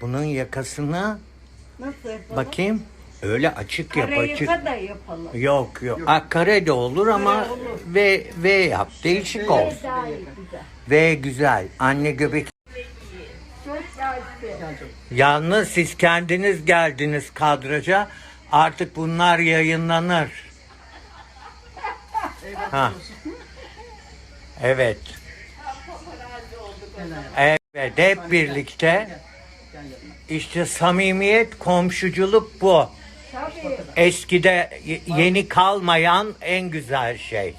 Bunun yakasını Nasıl yapalım? bakayım. Öyle açık yap Kare açık. yaka da yapalım. Yok yok. Ha, kare de olur ama V V yap. Değişik olsun. Daha iyi güzel. V güzel. Anne göbek. Çok. Yalnız siz kendiniz geldiniz kadraja. Artık bunlar yayınlanır. Ha. Evet. Evet, hep birlikte. İşte samimiyet, komşuculuk bu. Tabii. Eskide yeni kalmayan en güzel şey.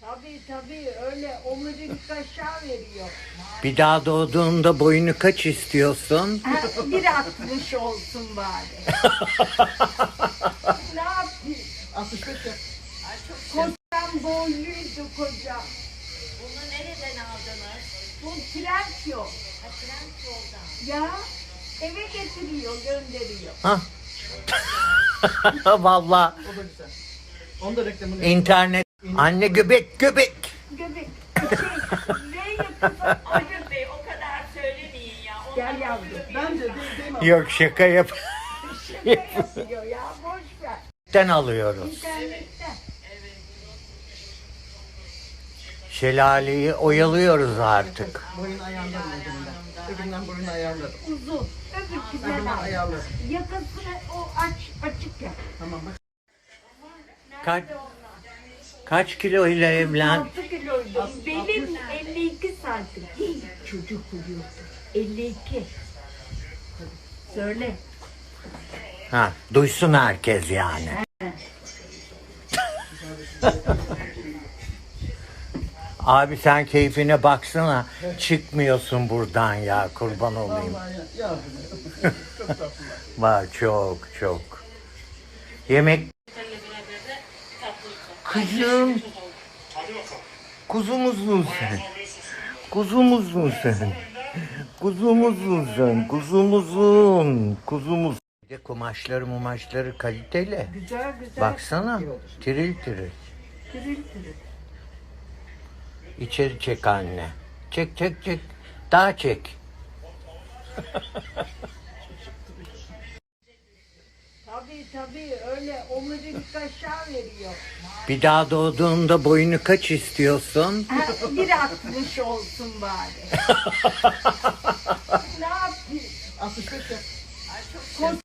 Tabii tabii öyle omurilik aşağı veriyor. Bir daha doğduğunda boyunu kaç istiyorsun? Ha, bir atmış olsun bari. ne yapayım? 65 ya. Kocam boyluydu kocam. Bunu nereden aldınız? Bu trend yok. Ha, Trendyol'dan. Ya eve getiriyor gönderiyor. Hah. Vallahi O da güzel. Onu da reklamını internet. Anne göbek göbek. Göbek. Şey, ne yapıyorsun? Hayır Bey o kadar söylemeyin ya. Onlar Gel yavrum. Bence değil, değil mi? Yok şaka yap. Şaka yapıyor ya boş ver. Den alıyoruz. İnternetten. Şelaleyi oyalıyoruz artık. Boyun ayarlarım öbüründen. Öbüründen boyun ayarlarım. Uzun. Öbürkünden Öbüründen al. Yakasını o aç, açık yap. Tamam bak. Kaç kaç kilo ile evlen? 6 kiloydum. Benim 52 santim. Hii, Çocuk uyuyordu. 52. Söyle. Ha, duysun herkes yani. Abi sen keyfine baksana. Çıkmıyorsun buradan ya kurban olayım. Var çok çok. Yemek Kızım. Kuzumuzsun sen. Kuzumuzsun sen. Kuzumuzsun sen. Kuzumuzun. Kuzumuz. Bir de kumaşları mumaşları kaliteli. Güzel güzel. Baksana. Tiril tiril. Tiril tiril. İçeri çek anne. Çek çek çek. Daha çek. Tabii tabii öyle omurilik aşağı veriyor. Bir daha doğduğunda boyunu kaç istiyorsun? Ha, bir atmış olsun bari. ne yapayım? 65 ya.